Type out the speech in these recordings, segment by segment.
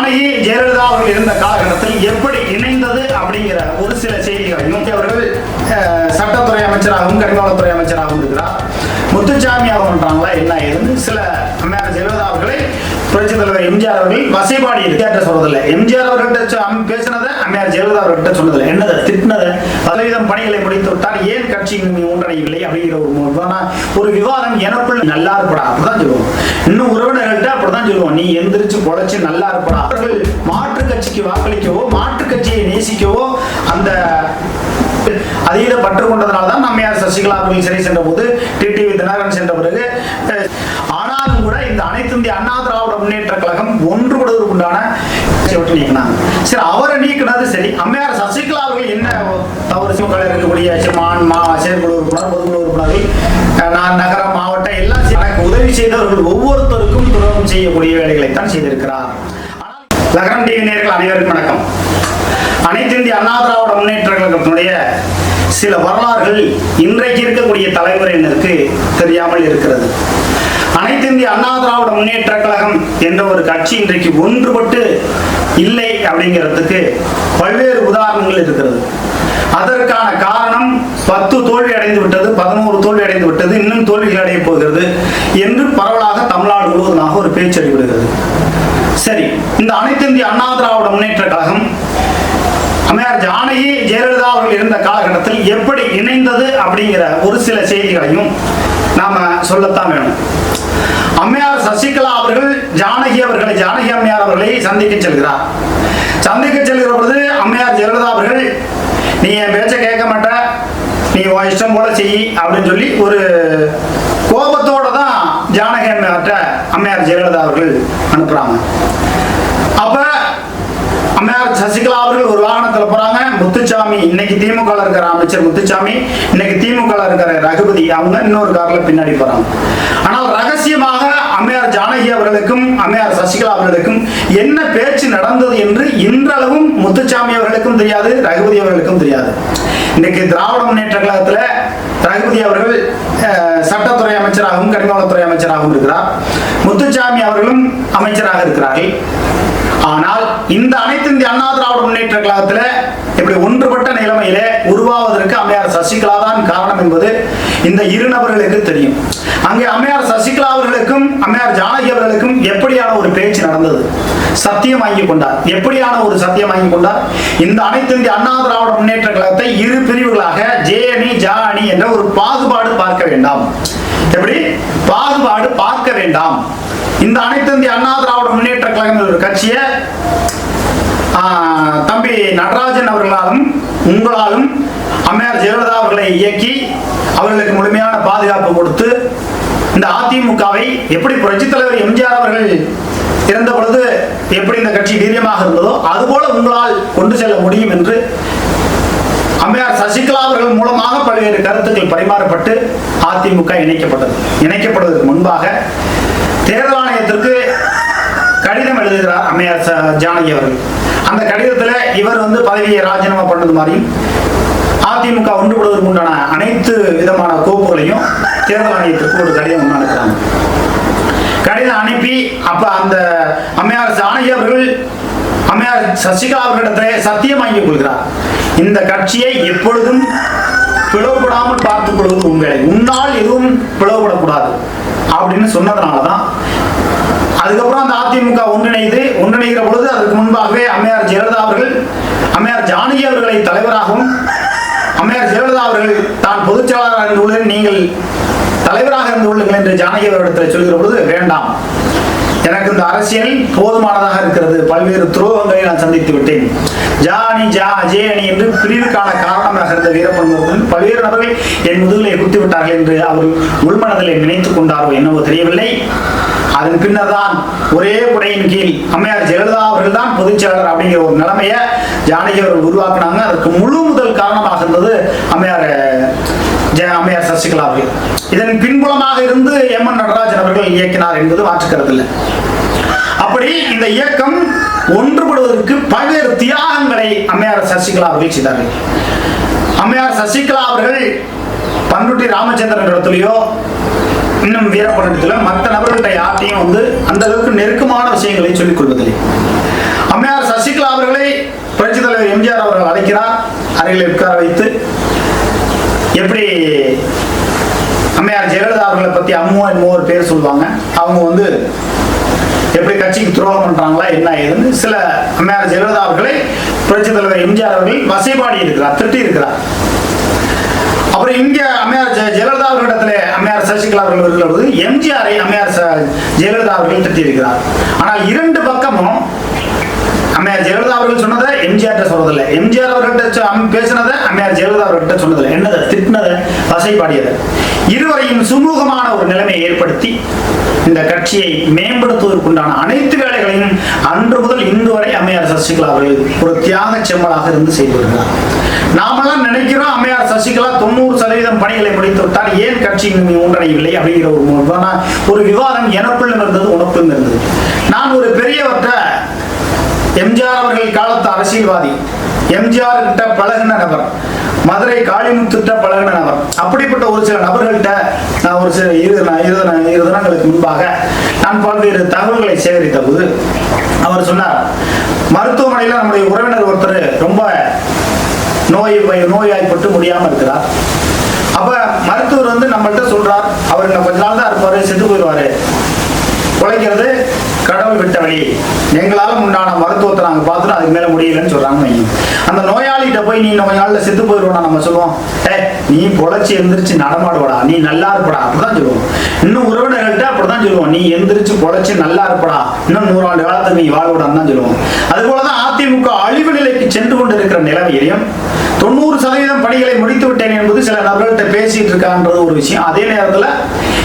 ஜானகி ஜெயலலிதா அவர்கள் இருந்த காலகட்டத்தில் எப்படி இணைந்தது அப்படிங்கிற ஒரு சில செய்திகளையும் அவர்கள் சட்டத்துறை அமைச்சராகவும் கனிமவளத்துறை அமைச்சராகவும் இருக்கிறார். முத்துச்சாமி அவங்க பண்றாங்களா என்ன ஏதுன்னு சில எம்ஜிஆர் அவர்கள் வசைபாடி தியேட்டர் சொல்றதில்ல எம்ஜிஆர் அவர்கிட்ட பேசினதை அம்மையார் ஜெயலலிதா அவர்கிட்ட சொன்னதில்லை. என்னதை திட்டினதை? சதவீதம் பணிகளை முடித்து விட்டால் ஏன் கட்சி நீ அப்படிங்கிற ஒரு ஒரு விவாதம் எனக்குள் நல்லா இருப்படா? அப்படிதான் சொல்லுவோம். இன்னும் உறவினர்கள்ட்ட அப்படிதான் சொல்லுவோம். நீ எந்திரிச்சு பொழைச்சு நல்லா இருப்படா. அவர்கள் மாற்று கட்சிக்கு வாக்களிக்கவோ மாற்று கட்சியை நேசிக்கவோ அந்த அதீத பற்று கொண்டதனால தான் நம்மையார் சசிகலா அவர்கள் சிறை சென்ற போது டிடிவி தினகரன் சென்ற பிறகு ஆனாலும் கூட இந்த அனைத்து இந்திய அண்ணா முன்னேற்ற கழகம் ஒன்றுபடுவதற்கு உண்டான விட்டு நீக்கினாங்க. சரி அவரை நீக்கினது சரி. அம்மையார் சசிகலா அவர்கள் என்ன தவறு திமுக இருக்கக்கூடிய மான் மா செயற்குழு உறுப்பினர் பொதுக்குழு உறுப்பினர்கள் நான் நகர மாவட்டம் எல்லாம் எனக்கு உதவி செய்தவர்கள் ஒவ்வொருத்தருக்கும் துரோகம் செய்யக்கூடிய வேலைகளை தான் செய்திருக்கிறார் லகரம் டிவி நேர்கள் அனைவருக்கும் வணக்கம். அனைத்து இந்திய அண்ணா திராவிட முன்னேற்ற கழகத்தினுடைய சில வரலாறுகள் இன்றைக்கு இருக்கக்கூடிய தலைமுறையினருக்கு தெரியாமல் இருக்கிறது. அனைத்து இந்திய அண்ணா திராவிட முன்னேற்ற கழகம் என்ற ஒரு கட்சி இன்றைக்கு ஒன்றுபட்டு இல்லை அப்படிங்கிறதுக்கு பல்வேறு உதாரணங்கள் இருக்கிறது. அதற்கான காரணம் பத்து தோல்வி அடைந்து விட்டது பதினோரு தோல்வி அடைந்து விட்டது இன்னும் தோல்விகள் அடைய போகிறது என்று பரவலாக தமிழ்நாடு முழுவதுமாக ஒரு பேச்சு அறிவிடுகிறது சரி இந்த அனைத்து இந்திய அண்ணா திராவிட முன்னேற்ற கழகம் அம்மையார் ஜானகி ஜெயலலிதா அவர்கள் இருந்த காலகட்டத்தில் எப்படி இணைந்தது அப்படிங்கிற ஒரு சில செய்திகளையும் நாம சொல்லத்தான் வேணும். அம்மையார் சசிகலா அவர்கள் ஜானகி அவர்களை ஜானகி அம்மையார் அவர்களை சந்திக்க செல்கிறார். சந்திக்க செல்கிற பொழுது அம்மையார் ஜெயலலிதா அவர்கள் நீ என் பேச்சை கேட்க மாட்ட நீ உன் இஷ்டம் போல செய் அப்படின்னு சொல்லி ஒரு கோபத்தோட தான் ஜானகி அம்மையார்ட்ட அம்மையார் ஜெயலலிதா அவர்கள் அனுப்புறாங்க. அப்ப சசிகலா அவர்கள் ஒரு வாகனத்துல போறாங்க. முத்துச்சாமி இன்னைக்கு திமுக இருக்கிற அமைச்சர் முத்துச்சாமி இன்னைக்கு திமுக இருக்கிற ரகுபதி அவங்க இன்னொரு கார்ல பின்னாடி போறாங்க. ஆனால் அம்மையார் ஜானகி அவர்களுக்கும் அம்மையார் சசிகலா அவர்களுக்கும் என்ன பேச்சு நடந்தது என்று இன்றளவும் முத்துச்சாமி அவர்களுக்கும் தெரியாது ரகுபதி அவர்களுக்கும் தெரியாது. இன்னைக்கு திராவிட முன்னேற்ற கழகத்துல ரகுபதி அவர்கள் சட்டத்துறை அமைச்சராகவும் கனிமவளத்துறை அமைச்சராகவும் இருக்கிறார். முத்துச்சாமி அவர்களும் அமைச்சராக இருக்கிறார்கள். ஆனால் இந்த அனைத்து இந்திய அண்ணா திராவிட முன்னேற்ற கழகத்துல இப்படி ஒன்றுபட்ட நிலைமையிலே உருவாவதற்கு அம்மையார் சசிகலா தான் காரணம் என்பது இந்த இரு நபர்களுக்கு தெரியும். அங்கே அம்மையார் சசிகலா அவர்களுக்கும் அம்மையார் ஜானகி அவர்களுக்கும் எப்படியான ஒரு பேச்சு நடந்தது? சத்தியம் வாங்கி கொண்டார். எப்படியான ஒரு சத்தியம் வாங்கி கொண்டார்? இந்த அனைத்து இந்திய அண்ணா திராவிட முன்னேற்ற கழகத்தை இரு பிரிவுகளாக ஜே அணி ஜா அணி என்ற ஒரு பாகுபாடு பார்க்க வேண்டாம். எப்படி? பாகுபாடு பார்க்க வேண்டாம். இந்த அனைத்து இந்திய அண்ணா திராவிட முன்னேற்ற கழகம் ஒரு கட்சியை தம்பி நடராஜன் அவர்களாலும் உங்களாலும் அம்மையார் ஜெயலலிதா அவர்களை இயக்கி அவர்களுக்கு முழுமையான பாதுகாப்பு கொடுத்து இந்த அதிமுகவை எப்படி புரட்சித் தலைவர் எம்ஜிஆர் அவர்கள் இருந்த பொழுது எப்படி இந்த கட்சி வீரியமாக இருந்ததோ அதுபோல உங்களால் கொண்டு செல்ல முடியும் என்று அம்மையார் சசிகலா அவர்கள் மூலமாக பல்வேறு கருத்துக்கள் பரிமாறப்பட்டு அதிமுக இணைக்கப்பட்டது. இணைக்கப்படுவதற்கு முன்பாக தேர்தல் ஆணையத்திற்கு கடிதம் எழுதுகிறார் அம்மையார் ஜானகி அவர்கள். அந்த கடிதத்துல இவர் வந்து பதவியை ராஜினாமா பண்ணது மாதிரியும் அதிமுக ஒன்றுபடுவதற்கு உண்டான அனைத்து விதமான கோப்புகளையும் தேர்தல் ஆணையத்திற்கு ஒரு கடிதம் ஒன்று அனுப்புறாங்க. கடிதம் அனுப்பி அப்ப அந்த அம்மையார் ஜானகி அவர்கள் அம்மையார் சசிகலா அவர்களிடத்திலே சத்தியம் வாங்கிக் கொள்கிறார். இந்த கட்சியை எப்பொழுதும் பிளவுபடாமல் பார்த்துக் கொள்வது உன் வேலை உன்னால் எதுவும் பிளவுபடக்கூடாது. அப்படின்னு சொன்னதுனாலதான் அதுக்கப்புறம் அந்த அதிமுக ஒன்றிணைந்து ஒன்றிணைகிற பொழுது அதற்கு முன்பாகவே அம்மையார் ஜெயலலிதா அவர்கள் அம்மையார் ஜானகி அவர்களை தலைவராகவும் அம்மையார் ஜெயலலிதா அவர்கள் தான் பொதுச் செயலாளராக இருந்து நீங்கள் தலைவராக இருந்து என்று ஜானகி அவரிடத்தில் சொல்கிற பொழுது வேண்டாம். எனக்கு இந்த அரசியல் போதுமானதாக இருக்கிறது. பல்வேறு துரோகங்களை நான் சந்தித்து விட்டேன். ஜானி ஜா அஜே அணி என்று பிரிவுக்கான காரணமாக இருந்த வீரப்பன் பல்வேறு நபர்கள் என் முதுகிலே குத்தி விட்டார்கள் என்று அவர் உள்மனதிலே நினைத்துக் கொண்டாரோ என்னவோ தெரியவில்லை. அதன் பின்னர் தான் ஒரே குடையின் கீழ் அம்மையார் ஜெயலலிதா அவர்கள் தான் பொதுச்செயலாளர் அப்படிங்கிற ஒரு நிலைமையை ஜானகி அவர்கள் உருவாக்குனாங்க. அதற்கு முழு முதல் காரணமாக இருந்தது அம்மையார் அம்மையார் சசிகலா அவர்கள் இதன் பின்புலமாக இருந்து எம் என் நடராஜன் அவர்கள் இயக்கினார் என்பது மாற்றுக்கருதில்லை. அப்படி இந்த இயக்கம் ஒன்றுபடுவதற்கு பல்வேறு தியாகங்களை அம்மையார் சசிகலா அவர்கள் செய்தார்கள். அம்மையார் சசிகலா அவர்கள் பண்ருட்டி ராமச்சந்திரன் இடத்துலயோ இன்னும் வீரப்பட்டினத்திலோ மற்ற நபர்கள்ட்ட யார்ட்டையும் வந்து அந்த அளவுக்கு நெருக்கமான விஷயங்களை சொல்லிக் கொள்வதில்லை. அம்மையார் சசிகலா அவர்களை புரட்சித் தலைவர் எம்ஜிஆர் அவர்கள் அழைக்கிறார். அருகில் உட்கார வைத்து எப்படி அம்மையார் ஜெயலலிதா அவர்களை பத்தி அம்மு என்னமோ ஒரு பேர் சொல்லுவாங்க. அவங்க வந்து எப்படி கட்சிக்கு துரோகம் பண்றாங்களா என்ன ஏதுன்னு சில அம்மையார் ஜெயலலிதா அவர்களை புரட்சித் தலைவர் எம்ஜிஆர் அவர்கள் வசைபாடி இருக்கிறார் திட்டி இருக்கிறார். அப்புறம் இங்க அம்மையார் ஜெயலலிதா அவர்களிடத்துல அம்மையார் சசிகலா அவர்கள் இருக்கிறபோது எம்ஜிஆரை அம்மையார் ச- ஜெயலலிதா அவர்கள் திட்டி இருக்கிறார் ஆனால் இரண்டு பக்கமும் அம்மையார் ஜெயலலிதா அவர்கள் சொன்னதை எம்ஜிஆர் சொல்றதில்லை. எம்ஜிஆர் அவர்கிட்ட பேசினதை அம்மையார் ஜெயலலிதா அவர்கிட்ட சொன்னதில்லை. என்னதை? திட்டினதை வசைப்பாடியதை. இருவரையும் சுமூகமான ஒரு நிலைமையை ஏற்படுத்தி இந்த கட்சியை மேம்படுத்துவதற்குண்டான அனைத்து வேலைகளையும் அன்று முதல் இன்று வரை அம்மையார் சசிகலா அவர்கள் ஒரு தியாக செம்மலாக இருந்து செய்து வருகிறார். நாமெல்லாம் நினைக்கிறோம் அம்மையார் சசிகலா தொண்ணூறு சதவீதம் பணிகளை முடித்து விட்டால் ஏன் கட்சி ஒன்றடையவில்லை அப்படிங்கிற ஒரு ஒரு விவாதம் எனக்குள்ளும் இருந்தது உனக்குள்ளும் இருந்தது. நான் ஒரு பெரியவற்ற எம்ஜிஆர் அவர்கள் காலத்து அரசியல்வாதி. எம்ஜிஆர் கிட்ட பழகின நபர். மதுரை காளிமுத்துட்ட பழகின நபர். அப்படிப்பட்ட ஒரு சில நபர்கள்ட்ட நான் ஒரு சில இரு நான் இரு தினங்களுக்கு முன்பாக நான் பல்வேறு தகவல்களை சேகரித்த போது அவர் சொன்னார் மருத்துவமனையில் நம்முடைய உறவினர் ஒருத்தர் ரொம்ப நோய் நோயாய்ப்பட்டு முடியாமல் இருக்கிறார். அப்ப மருத்துவர் வந்து நம்மள்கிட்ட சொல்றார் அவர் இன்னும் கொஞ்ச நாள் தான் இருப்பாரு செத்து போயிடுவாரு. உழைக்கிறது கடவுள் விட்ட வழி. எங்களால் உண்டான மருத்துவத்தை நாங்கள் பார்த்துட்டு அதுக்கு மேலே முடியலன்னு சொல்கிறாங்க வைங்க. அந்த நோயாளிகிட்ட போய் நீ இன்னும் செத்து போயிடுவோம்னா நம்ம சொல்லுவோம். ஏ நீ பொழைச்சி எந்திரிச்சு நடமாடுவடா. நீ நல்லா இருப்படா. அப்படிதான் சொல்லுவோம். இன்னும் உறவினர்கள்ட்ட அப்படிதான் சொல்லுவோம். நீ எந்திரிச்சு பொழைச்சி நல்லா இருப்படா. இன்னும் நூறாண்டு காலத்தை நீ வாழ்விடான்னு தான் சொல்லுவோம். அது போலதான் அதிமுக அழிவு நிலைக்கு சென்று கொண்டிருக்கிற நிலைமையிலையும் தொண்ணூறு சதவீதம் பணிகளை முடித்து விட்டேன் என்பது சில நபர்கள்ட்ட பேசிட்டு இருக்கான்றது ஒரு விஷயம். அதே நேரத்தில்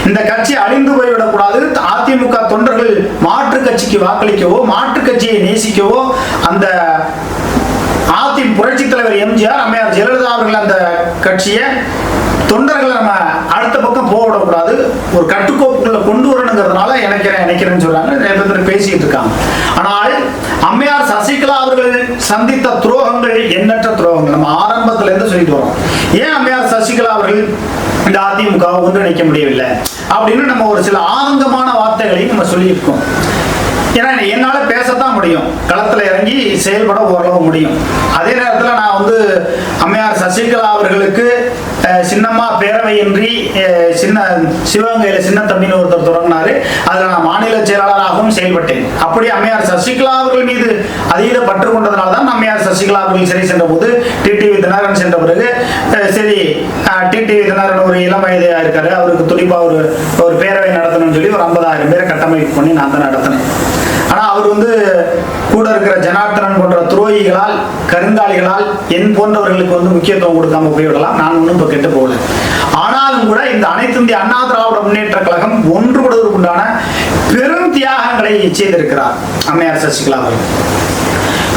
இந்த கட்சி அழிந்து போய்விடக்கூடாது. அதிமுக தொண்டர்கள் மாற்று கட்சிக்கு வாக்களிக்கவோ மாற்று கட்சியை நேசிக்கவோ அந்த ஆத்தின் புரட்சி தலைவர் எம்ஜிஆர் அம்மையார் ஜெயலலிதா அவர்கள் அந்த கட்சியை தொண்டர்களை நம்ம அடுத்த பக்கம் போக விடக்கூடாது ஒரு கட்டுக்கோப்புக்குள்ள கொண்டு வரணுங்கிறதுனால நினைக்கிறேன் நினைக்கிறேன்னு சொல்றாங்க. நிறைய பேர் பேசிட்டு இருக்காங்க. ஆனால் அம்மையார் சசிகலா அவர்கள் சந்தித்த துரோகங்கள் எண்ணற்ற துரோகங்கள். நம்ம ஆரம்பத்துல இருந்து சொல்லிட்டு வரோம். ஏன் அம்மையார் சசிகலா அவர்கள் இந்த அதிமுக ஒன்றிணைக்க முடியவில்லை? அப்படின்னு நம்ம ஒரு சில ஆனந்தமான வார்த்தைகளையும் நம்ம சொல்லியிருக்கோம். ஏன்னா என்னால பேசத்தான் முடியும். களத்துல இறங்கி செயல்பட ஓரளவு முடியும். அதே நேரத்துல நான் வந்து அம்மையார் சசிகலா அவர்களுக்கு சின்னம்மா பேரவையின்றி அஹ், சின்ன சிவகங்கையில சின்ன தம்பின்னு ஒருத்தர் தொடங்கினாரு. அதில் நான் மாநில செயலாளராகவும் செயல்பட்டேன். அப்படி அம்மையார் சசிகலா அவர்கள் மீது அதீத பற்று கொண்டதுனால தான் அம்மையார் சசிகலா அவர்கள் சிறை சென்ற போது டிடிவி தினகரன் சென்ற பிறகு டிடி சரி ஒரு இளம் வயதாக இருக்காரு. அவருக்கு துடிப்பாக ஒரு ஒரு பேரவை நடத்தணும்னு சொல்லி ஒரு ஐம்பதாயிரம் பேரை கட்டமைப்பு பண்ணி நான் தான் நடத்தினேன். ஆனால் அவர் வந்து கூட இருக்கிற ஜனார்த்தனன் போன்ற துரோகிகளால் கருங்காலிகளால் என் போன்றவர்களுக்கு வந்து முக்கியத்துவம் கொடுக்காம போய்விடலாம். நான் ஒன்றும் இப்போ கெட்டு போகல. ஆனாலும் கூட இந்த அனைத்து இந்திய அண்ணா திராவிட முன்னேற்ற கழகம் ஒன்றுபடுவதற்குண்டான பெரும் தியாகங்களை செய்திருக்கிறார். அம்மையார் சசிகலா அவர்கள்.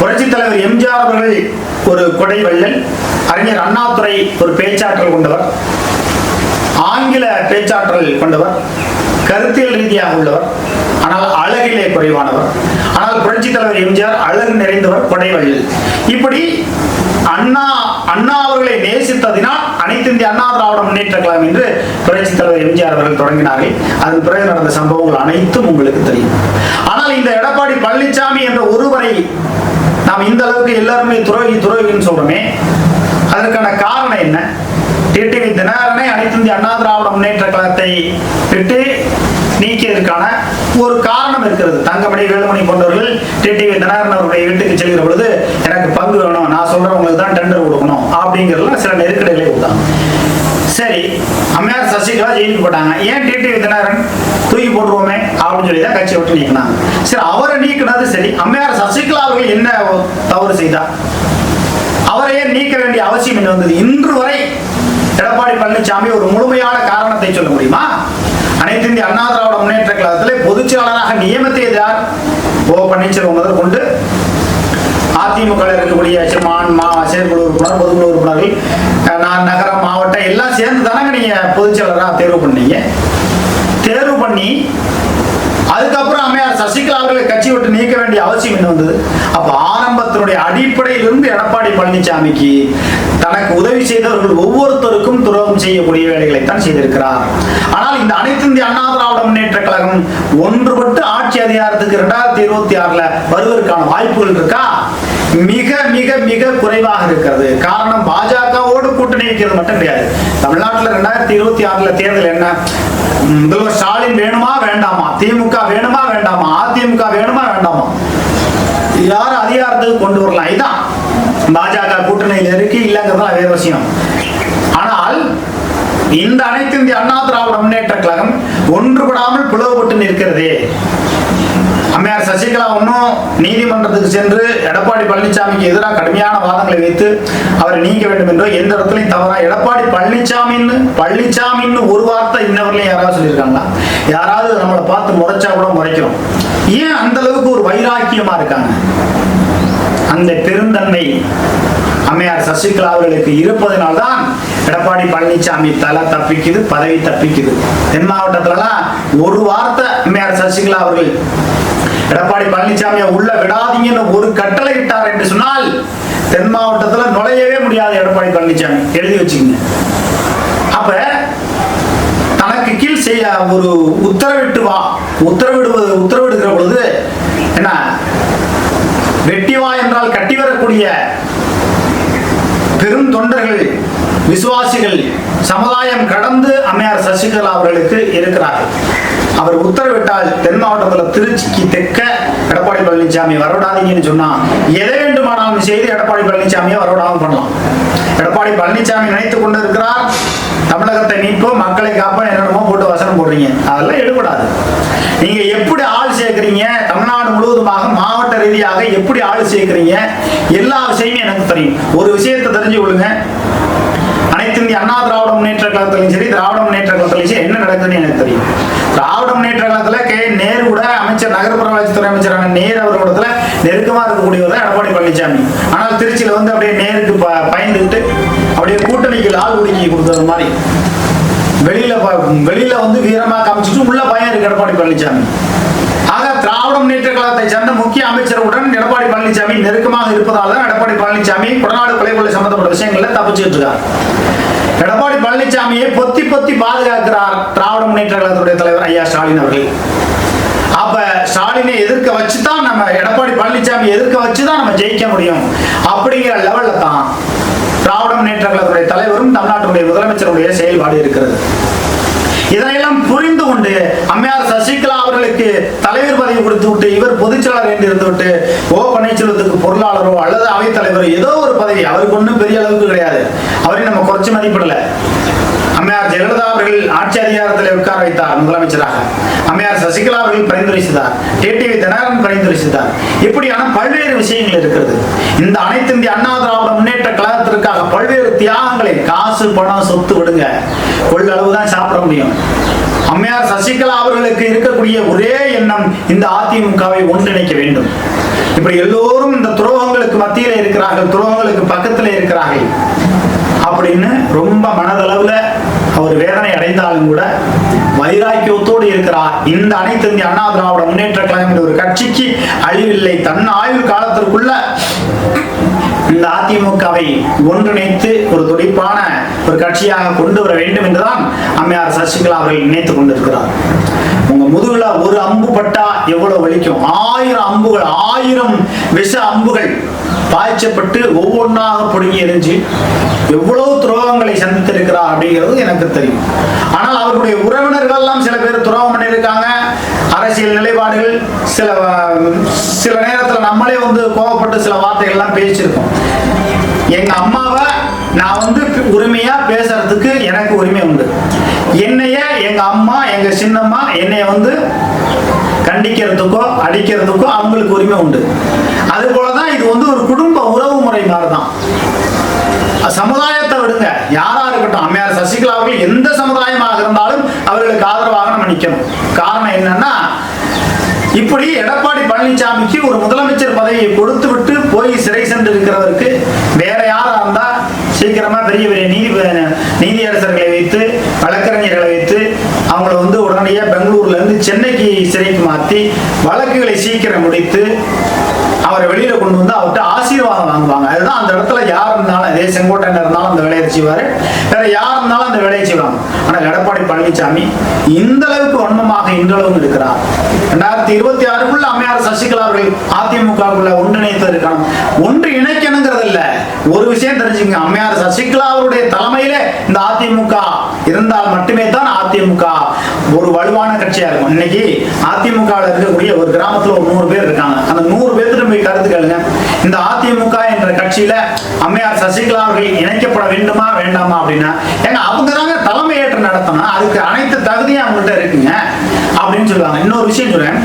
புரட்சித் தலைவர் எம்ஜிஆர் அவர்கள் ஒரு கொடை வள்ளல் அறிஞர் அண்ணாதுரை ஒரு பேச்சாற்றல் கொண்டவர் ஆங்கில பேச்சாற்றல் கொண்டவர் கருத்தியல் ரீதியாக உள்ளவர் ஆனால் அழகிலே குறைவானவர். ஆனால் புரட்சி தலைவர் எம்ஜிஆர் அழகு நிறைந்தவர் கொடைவள்ளல் இப்படி அண்ணா அண்ணா அவர்களை நேசித்ததினால் அனைத்து இந்திய அண்ணா திராவிட முன்னேற்ற கழகம் என்று புரட்சி தலைவர் எம்ஜிஆர் அவர்கள் தொடங்கினார்கள். அதன் பிறகு நடந்த சம்பவங்கள் அனைத்தும் உங்களுக்கு தெரியும். ஆனால் இந்த எடப்பாடி பழனிசாமி என்ற ஒருவரை நாம் இந்த அளவுக்கு எல்லாருமே துரோகி துரோகின்னு சொல்றோமே அதற்கான காரணம் என்ன? டிடிவி தினகரனை அனைத்து இந்திய அண்ணா திராவிட முன்னேற்ற கழகத்தை விட்டு நீக்கியதற்கான ஒரு காரணம் இருக்கிறது. தங்கமணி வேலுமணி போன்றவர்கள் டிடிவி தினகரன் அவருடைய வீட்டுக்கு செல்கிற பொழுது எனக்கு பங்கு வேணும் நான் சொல்றவங்களுக்கு தான் டெண்டர் கொடுக்கணும் அப்படிங்கிறதுல சில நெருக்கடிகளை கொடுத்தாங்க. சரி அம்மையார் சசிகலா ஜெயிலுக்கு போட்டாங்க ஏன் டிடி தினகரன் தூக்கி போட்டுருவோமே அப்படின்னு சொல்லி தான் கட்சியை விட்டு நீக்கினாங்க. சரி அவரை நீக்கினது சரி. அம்மையார் சசிகலா அவர்கள் என்ன தவறு செய்தா அவரையே நீக்க வேண்டிய அவசியம் என்ன வந்தது? இன்று வரை எடப்பாடி பழனிசாமி ஒரு முழுமையான காரணத்தை சொல்ல முடியுமா? அனைத்து இந்திய அண்ணா திராவிட முன்னேற்ற கழகத்திலே பொதுச் செயலாளராக நியமித்தது யார் ஓ பன்னீர்செல்வம் முதல் கொண்டு அதிமுக இருக்கக்கூடிய செம்மான் மா செயற்குழு உறுப்பினர் பொதுக்குழு உறுப்பினர்கள் நான் நகரம் மாவட்டம் எல்லாம் சேர்ந்து தானங்க நீங்க பொதுச் செயலராக தேர்வு பண்ணீங்க? தேர்வு பண்ணி அதுக்கப்புறம் அம்மையார் சசிகலா அவர்களை கட்சி விட்டு நீக்க வேண்டிய அவசியம் என்ன வந்தது? அப்ப ஆரம்பத்தினுடைய அடிப்படையிலிருந்து எடப்பாடி பழனிசாமிக்கு தனக்கு உதவி செய்தவர்கள் ஒவ்வொருத்தருக்கும் துரோகம் செய்யக்கூடிய வேலைகளை தான் செய்திருக்கிறார். ஆனால் இந்த அனைத்து இந்திய அண்ணா திராவிட முன்னேற்ற கழகம் ஒன்றுபட்டு ஆட்சி அதிகாரத்துக்கு இரண்டாயிரத்தி இருபத்தி ஆறுல வருவதற்கான வாய்ப்புகள் இருக்கா? மிக மிக மிக குறைவாக இருக்கிறது. காரணம் பாஜகவோடு கூட்டணி வைக்கிறது மட்டும் கிடையாது. தமிழ்நாட்டில் ரெண்டாயிரத்தி இருபத்தி ஆறுல தேர்தல் என்ன? முதல்வர் ஸ்டாலின் வேணுமா வேண்டாமா? திமுக வேணுமா வேண்டாமா? அதிமுக வேணுமா வேண்டாமா? யார் அதிகாரத்துக்கு கொண்டு வரலாம்? இதான். பாஜக கூட்டணியில் இருக்கு இல்லைங்கிறதுலாம் வேற விஷயம். ஆனால் இந்த அனைத்து இந்திய அண்ணா திராவிட முன்னேற்ற கழகம் ஒன்றுபடாமல் பிளவுபட்டு நிற்கிறதே. அம்மையார் சசிகலா ஒன்றும் நீதிமன்றத்துக்கு சென்று எடப்பாடி பழனிசாமிக்கு எதிராக கடுமையான வாதங்களை வைத்து அவரை நீக்க வேண்டும் என்றோ எந்த இடத்துலையும் தவறா. எடப்பாடி பழனிசாமின்னு பழனிசாமின்னு ஒரு வார்த்தை இன்னவர்களையும் யாராவது சொல்லியிருக்காங்களா? யாராவது நம்மளை பார்த்து முறைச்சா கூட முறைக்கிறோம். ஏன் அந்த அளவுக்கு ஒரு வைராக்கியமா இருக்காங்க? அந்த பெருந்தன்மை அம்மையார் சசிகலா அவர்களுக்கு இருப்பதனால்தான் எடப்பாடி பழனிசாமி தலை தப்பிக்குது பதவி தப்பிக்குது. தென் மாவட்டத்துலலாம் ஒரு வார்த்தை மேயர் சசிகலா அவர்கள் எடப்பாடி பழனிசாமியை உள்ள விடாதீங்கன்னு ஒரு கட்டளை இட்டார் என்று சொன்னால் தென் மாவட்டத்துல நுழையவே முடியாது எடப்பாடி பழனிசாமி. எழுதி வச்சுக்கோங்க. அப்ப தனக்கு கீழ் செய்ய ஒரு உத்தரவிட்டு வா. உத்தரவிடுவது உத்தரவிடுகிற பொழுது என்ன? வெட்டி வா என்றால் கட்டி வரக்கூடிய பெரும் தொண்டர்கள் விசுவாசிகள் சமுதாயம் கடந்து அம்மையார் சசிகலா அவர்களுக்கு இருக்கிறார்கள். அவர் உத்தரவிட்டால் தென் மாவட்டத்தில் திருச்சிக்கு தெற்க எடப்பாடி பழனிசாமி வரவிடாதீங்கன்னு சொன்னா எதை வேண்டுமானாலும் செய்து எடப்பாடி பழனிசாமியை வரவிடாமல் பண்ணலாம். எடப்பாடி பழனிசாமி நினைத்துக் கொண்டு இருக்கிறார் தமிழகத்தை மீட்போம் மக்களை காப்போம் என்னென்னமோ போட்டு வசனம் போடுறீங்க. அதெல்லாம் எடுபடாது. நீங்க எப்படி ஆள் சேர்க்குறீங்க? தமிழ்நாடு முழுவதுமாக மாவட்ட ரீதியாக எப்படி ஆள் சேர்க்குறீங்க? எல்லா விஷயமும் எனக்கு தெரியும். ஒரு விஷயத்தை தெரிஞ்சு கொள்ளுங்க. அனைத்து இந்திய அண்ணா திராவிட முன்னேற்ற கழகத்திலையும் சரி திராவிட முன்னேற்ற கழகத்திலையும் சரி என்ன நடக்குதுன்னு எனக்கு தெரியும். திராவிட முன்னேற்ற கழகத்துல கே. நேரு கூட அமைச்சர் நகர்ப்புற வளர்ச்சித்துறை அமைச்சரான நேரு அவர்களிடத்துல நெருக்கமா இருக்கக்கூடியவர் தான் எடப்பாடி பழனிசாமி ஆனால் திருச்சியில வந்து அப்படியே நேருக்கு ப- பயந்துக்கிட்டு அப்படியே கூட்டணிக்கு ஆள் ஒடுக்கி கொடுத்தது மாதிரி. வெளியில வெளியில வந்து வீரமா காமிச்சிட்டு உள்ள பயம் இருக்கு எடப்பாடி பழனிசாமி திராவிட முன்னேற்ற கழகத்தை சேர்ந்த முக்கிய அமைச்சருடன் எடப்பாடி பழனிசாமி நெருக்கமாக இருப்பதால் தான் எடப்பாடி பழனிசாமி குடநாடு கொலை கொள்ளை சம்பந்தப்பட்ட விஷயங்கள்ல தப்பிச்சுட்டு இருக்கார். எடப்பாடி பழனிசாமியை பொத்தி பொத்தி பாதுகாக்கிறார் திராவிட முன்னேற்ற கழகத்துடைய தலைவர் ஐயா ஸ்டாலின் அவர்கள். அப்ப ஸ்டாலினை எதிர்க்க வச்சு தான் நம்ம எடப்பாடி பழனிசாமி எதிர்க்க வச்சு தான் நம்ம ஜெயிக்க முடியும். அப்படிங்கிற லெவல்ல தான் திராவிட முன்னேற்ற கழகத்துடைய தலைவரும் தமிழ்நாட்டுடைய முதலமைச்சருடைய செயல்பாடு இருக்கிறது. இதனையெல்லாம் புரிந்து கொண்டு அம்மையார் சசிகலா அவர்களுக்கு தலைவர் பதவி கொடுத்து விட்டு இவர் பொதுச்செயலாளர் என்று இருந்து விட்டு ஓ பன்னீர்செல்வத்துக்கு பொருளாளரோ அல்லது அவைத் தலைவரோ ஏதோ ஒரு பதவி அவருக்கு ஒன்றும் பெரிய அளவுக்கு கிடையாது. அவரை நம்ம குறைச்சி மதிப்பிடல. அம்மையார் ஜெயலலிதா அவர்கள் ஆட்சி அதிகாரத்தில் உட்கார வைத்தார் முதலமைச்சராக. அம்மையார் சசிகலா அவர்கள் பரிந்துரைத்தார் டிடிவி தினகரன் பரிந்துரைத்தார் இப்படியான பல்வேறு விஷயங்கள் இருக்கிறது. இந்த அனைத்து இந்திய அண்ணா திராவிட முன்னேற்ற கழகத்திற்காக பல்வேறு தியாகங்களை காசு பணம் சொத்து விடுங்க. கொள்ளளவு தான் சாப்பிட முடியும். அம்மையார் சசிகலா அவர்களுக்கு இருக்கக்கூடிய ஒரே எண்ணம் இந்த அதிமுகவை ஒன்றிணைக்க வேண்டும். இப்படி எல்லோரும் இந்த துரோகங்களுக்கு மத்தியில இருக்கிறார்கள் துரோகங்களுக்கு பக்கத்துல இருக்கிறார்கள். அப்படின்னு ரொம்ப மனதளவுல அவர் வேதனை அடைந்தாலும் கூட வைராக்கியத்தோடு இருக்கிறார். இந்த அனைத்து இந்திய அண்ணா திராவிட முன்னேற்ற கழகம் என்ற ஒரு கட்சிக்கு அழிவில்லை. தன் ஆயுள் காலத்திற்குள்ள இந்த அதிமுகவை ஒன்றிணைத்து ஒரு துடிப்பான ஒரு கட்சியாக கொண்டு வர வேண்டும் என்றுதான் அம்மையார் சசிகலா அவர்கள் நினைத்துக் கொண்டிருக்கிறார். உங்க முதுகுல ஒரு அம்பு பட்டா எவ்வளவு வலிக்கும்? ஆயிரம் அம்புகள் ஆயிரம் விஷ அம்புகள் பாய்ச்சப்பட்டு ஒவ்வொன்றாக பிடுங்கி எரிஞ்சு எவ்வளவு துரோகங்களை சந்தித்திருக்கிறார் அப்படிங்கிறது எனக்கு தெரியும். ஆனால் அவர்களுடைய உறவினர்கள் எல்லாம் சில பேர் துரோகம் பண்ணியிருக்காங்க. அரசியல் நிலைப்பாடுகள் சில சில நேரத்தில் நம்மளே வந்து கோவப்பட்டு சில வார்த்தைகள் எல்லாம் பேசியிருக்கோம் எங்க அம்மாவை நான் வந்து உரிமையா பேசுறதுக்கு எனக்கு உரிமை உண்டு. என்னைய எங்க அம்மா எங்க சின்னம்மா என்னைய வந்து கண்டிக்கிறதுக்கோ அடிக்கிறதுக்கோ அவங்களுக்கு உரிமை உண்டு. அது போலதான் இது வந்து ஒரு குடும்ப உறவு முறை மாதிரிதான் சமுதாயத்தை விடுங்க. யாரா இருக்கட்டும் அம்மையார் சசிகலா அவர்கள் எந்த சமுதாயமாக இருந்தாலும் அவர்களுக்கு ஆதரவாக நம்ம காரணம் என்னன்னா இப்படி எடப்பாடி பழனிசாமிக்கு ஒரு முதலமைச்சர் பதவியை கொடுத்து விட்டு போய் சிறை சென்று இருக்கிறவருக்கு வேற யாரா இருந்தா சீக்கிரமா பெரிய பெரிய நீதி நீதியரசர்களை வைத்து வழக்கறிஞர்களை வைத்து அவங்கள வந்து உடனடியாக பெங்களூர்ல இருந்து சென்னைக்கு சிறைக்கு மாற்றி வழக்குகளை சீக்கிரம் முடித்து அவரை வெளியில கொண்டு வந்து அவர்கிட்ட ஆசீர்வாதம் வாங்குவாங்க. அதுதான் அந்த இடத்துல யார் இருந்தாலும் அதே செங்கோட்டையன் இருந்தாலும் அந்த வேலையை செய்வாரு. வேற யார் இருந்தாலும் அந்த வேலையை செய்வாங்க ஆனால் எடப்பாடி பழனிசாமி இந்த அளவுக்கு வன்மமாக இன்றளவும் இருக்கிறார். ரெண்டாயிரத்தி இருபத்தி ஆறுக்குள்ள அம்மையார் சசிகலா அவர்கள் அதிமுகவுக்குள்ள ஒன்றிணைத்ததற்கான ஒன்று இணைக்கணுங்கிறது இல்ல. ஒரு விஷயம் தெரிஞ்சுங்க அம்மையார் சசிகலா அவருடைய தலைமையிலே இந்த அதிமுக இருந்தால் மட்டுமே தான் அதிமுக ஒரு வலுவான கட்சியா இருக்கும். இன்னைக்கு அதிமுக இருக்கக்கூடிய ஒரு கிராமத்துல ஒரு நூறு பேர் இருக்காங்க. அந்த நூறு பேர்த்திட்ட போய் கருத்து கேளுங்க இந்த அதிமுக என்ற கட்சியில அம்மையார் சசிகலா அவர்கள் இணைக்கப்பட வேண்டுமா வேண்டாமா அப்படின்னா ஏங்க அவங்க தாங்க தலைமை ஏற்று நடத்தணும். அதுக்கு அனைத்து தகுதியும் அவங்கள்ட்ட இருக்குங்க அப்படின்னு சொல்லுவாங்க. இன்னொரு விஷயம் சொல்றேன்.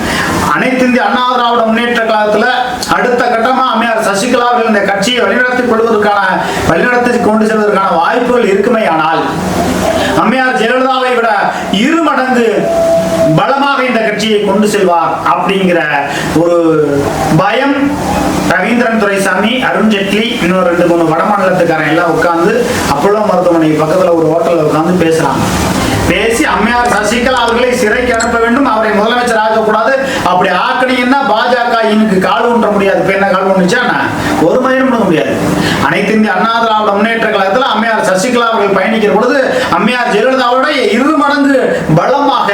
அனைத்து இந்திய அண்ணா திராவிட முன்னேற்ற காலத்துல அடுத்த கட்டமா அம்மையார் சசிகலா அவர்கள் இந்த கட்சியை வழிநடத்திக் கொள்வதற்கான வழிநடத்தி கொண்டு செல்வதற்கான வாய்ப்புகள் இருக்குமே ஆனால் அம்மையார் ஜெயலலிதாவை விட இரு மடங்கு பலமாக இந்த கட்சியை கொண்டு செல்வார் அப்படிங்கிற ஒரு பயம் ரவீந்திரன் துரைசாமி அருண்ஜேட்லி இன்னும் ரெண்டு மூணு வட மாநிலத்துக்காரன் எல்லாம் உட்கார்ந்து அப்போலோ மருத்துவமனை பக்கத்துல ஒரு ஹோட்டல்ல உட்கார்ந்து பேசுறாங்க. பேசி அம்மையார் சசிகலா அவர்களை சிறைக்கு அனுப்ப வேண்டும் அவரை முதலமைச்சர் ஆக்கக்கூடாது. அப்படி ஆக்கணின்னா பாஜக கால் ஊன்ற முடியாது. இப்போ என்ன கால் ஊன்றுச்சா ஒரு மயிலும் பண்ண முடியாது. அனைத்து இந்திய அண்ணா திராவிட முன்னேற்ற கழகத்தில் அம்மையார் சசிகலா அவர்கள் பயணிக்கிற பொழுது அம்மையார் ஜெயலலிதாவோட இரு மடங்கு பலமாக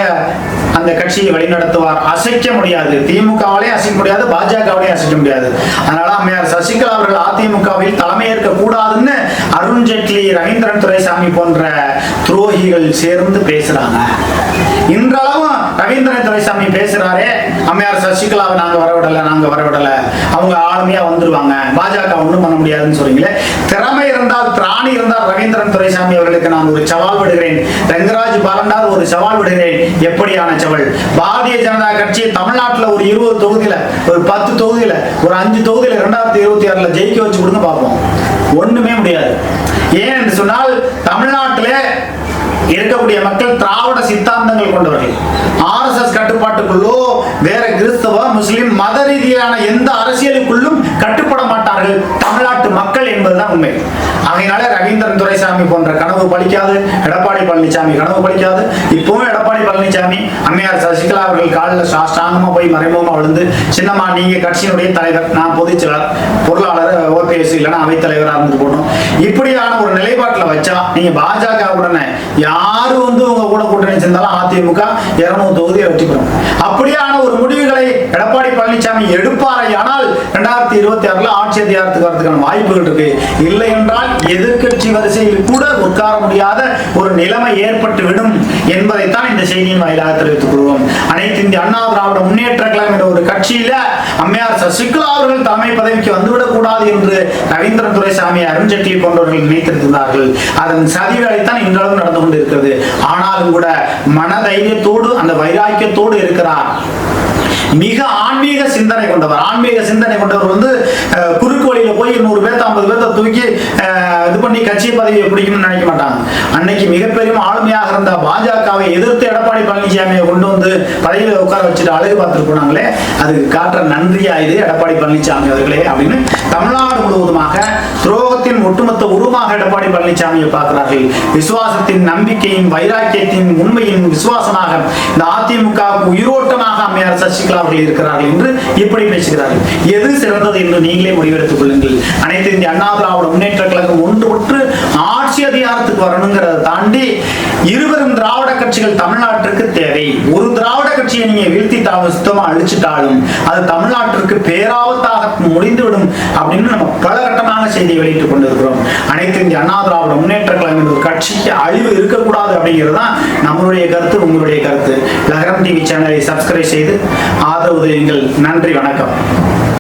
அந்த கட்சியை வழிநடத்துவார். அசைக்க முடியாது. திமுகவாலே அசைக்க முடியாது பாஜகவாலே அசைக்க முடியாது. அதனால அம்மையார் சசிகலா அவர்கள் அதிமுகவில் தலைமையேற்க கூடாதுன்னு அருண் ஜெட்லி ரவீந்திரன் துரைசாமி போன்ற துரோகிகள் சேர்ந்து பேசுறாங்க. இன்றளவு ரவீந்திரன் துரைசாமி பேசுறாரே. அம்மையார் சசிகலாவை நாங்க வரவிடல நாங்க வரவிடல. அவங்க ஆளுமையா வந்துருவாங்க. பாஜக ஒண்ணும் பண்ண முடியாதுன்னு சொல்றீங்களே. திறமை இருந்தால் திராணி இருந்தால் ரவீந்திரன் துரைசாமி அவர்களுக்கு நான் ஒரு சவால் விடுகிறேன். ரங்கராஜ் பாலண்டார் ஒரு சவால் விடுகிறேன். எப்படியான சவால்? பாரதிய ஜனதா கட்சி தமிழ்நாட்டுல ஒரு இருபது தொகுதியில ஒரு பத்து தொகுதியில ஒரு அஞ்சு தொகுதியில இரண்டாயிரத்தி இருபத்தி ஆறுல ஜெயிக்க வச்சு கொடுங்க பார்ப்போம். ஒண்ணுமே முடியாது. ஏன் என்று சொன்னால் தமிழ்நாட்டில் இருக்கக்கூடிய மக்கள் சித்தாந்தங்கள் கொண்டவர்கள். ஆர்எஸ்எஸ் கட்டுப்பாட்டுக்குள்ளோ வேற கிறிஸ்தவ முஸ்லிம் மத ரீதியான எந்த அரசியலுக்குள்ளும் கட்டுப்பட மாட்டார்கள். தமிழ்நாட்டு என்பதுதான் உண்மை. ஆகையினால ரவீந்திரன் துரைசாமி போன்ற கனவு பலிக்காது எடப்பாடி பழனிசாமி கனவு பலிக்காது இப்பவும் எடப்பாடி பழனிசாமி அம்மையார் சசிகலா அவர்கள் காலில் ஸ்ட்ராங்கமா போய் மறைமுகமா விழுந்து சின்னம்மா நீங்க கட்சியினுடைய தலைவர் நான் பொதுச் பொருளாளர் ஓபிஎஸ் இல்லைன்னா அவைத்தலைவராக இருந்து போட்டோம் இப்படியான ஒரு நிலைப்பாட்டில் வச்சா நீங்க பாஜக உடனே யாரு வந்து உங்க கூட கூட்டணி சேர்ந்தாலும் அதிமுக இருநூறு தொகுதியை வெற்றி பெறும். அப்படியே ஒரு முடிவுகளை எடப்பாடி பழனிசாமி எடுப்பாரை. ஆனால் ரெண்டாயிரத்தி இருபத்தி ஆறுல ஆட்சி அதிகாரத்துக்கு வரதுக்கான வாய்ப்புகள் இருக்கு. இல்லை என்றால் எதிர்க்கட்சி வரிசையில் கூட உட்கார முடியாத ஒரு நிலைமை ஏற்பட்டு விடும் என்பதைத்தான் இந்த செய்தியின் வாயிலாக தெரிவித்துக் கொள்வோம். அனைத்து இந்திய அண்ணா திராவிட முன்னேற்ற கழகம் என்ற ஒரு கட்சியில அம்மையார் சசிகலா அவர்கள் தலைமை பதவிக்கு வந்துவிடக் கூடாது என்று ரவீந்திரன் துரைசாமி அருண்ஜெட்லி போன்றவர்கள் நினைத்திருந்தார்கள். அதன் சதி வேலைத்தான் இன்றளவும் நடந்து கொண்டிருக்கிறது. ஆனாலும் கூட மனதைரியத்தோடு அந்த வைராக்கியத்தோடு இருக்கிறார். மிக ஆன்மீக சிந்தனை கொண்டவர். ஆன்மீக சிந்தனை கொண்டவர் வந்து குறுக்கு வழியில போய் நூறு பேர்த்த ஐம்பது பேர்த்த தூக்கி இது பண்ணி கட்சி பதவியை பிடிக்கணும்னு நினைக்க மாட்டாங்க. அன்னைக்கு மிகப்பெரிய ஆளுமையாக இருந்த பாஜகவை எதிர்த்து எடப்பாடி பழனிசாமியை கொண்டு வந்து பதவியில உட்கார வச்சுட்டு அழகு பார்த்துட்டு போனாங்களே அதுக்கு காட்டுற நன்றியா இது எடப்பாடி பழனிசாமி அவர்களே அப்படின்னு தமிழ்நாடு முழுவதுமாக துரோகத்தின் ஒட்டுமொத்த உருவமாக எடப்பாடி பழனிசாமியை பார்க்கிறார்கள். விசுவாசத்தின் நம்பிக்கையின் வைராக்கியத்தின் உண்மையின் விசுவாசமாக இந்த அதிமுக உயிரோட்டமாக அம்மையார் சசிகலா அவர்கள் இருக்கிறார்கள் என்று எப்படி பேசுகிறார்கள். எது சிறந்தது என்று நீங்களே முடிவெடுத்துக் கொள்ளுங்கள். அனைத்து இந்திய அண்ணா திராவிட முன்னேற்ற கழகம் ஒன்று ஒன்று ஆட்சி அதிகாரத்துக்கு வரணுங்கிறத தாண்டி இருவரும் திராவிட கட்சிகள் தமிழ்நாட்டிற்கு தேவை. ஒரு திராவிட கட்சியை நீங்க வீழ்த்திட்டாலும் சுத்தமா அழிச்சிட்டாலும் அது தமிழ்நாட்டிற்கு பேராபத்தாக முடிந்துவிடும் அப்படின்னு நம்ம பல கட்டமாக செய்தி வெளியிட்டுக் கொண்டிருக்கிறோம். அனைத்து இந்திய அண்ணா திராவிட முன்னேற்ற கழகம் என்ற ஒரு கட்சிக்கு அழிவு இருக்கக்கூடாது அப்படிங்கிறது தான் நம்மளுடைய கருத்து உங்களுடைய கருத்து. லகரம் டிவி சேனலை சப்ஸ்கிரைப் செய்து ஆதரவு தெரியுங்கள் நன்றி வணக்கம்.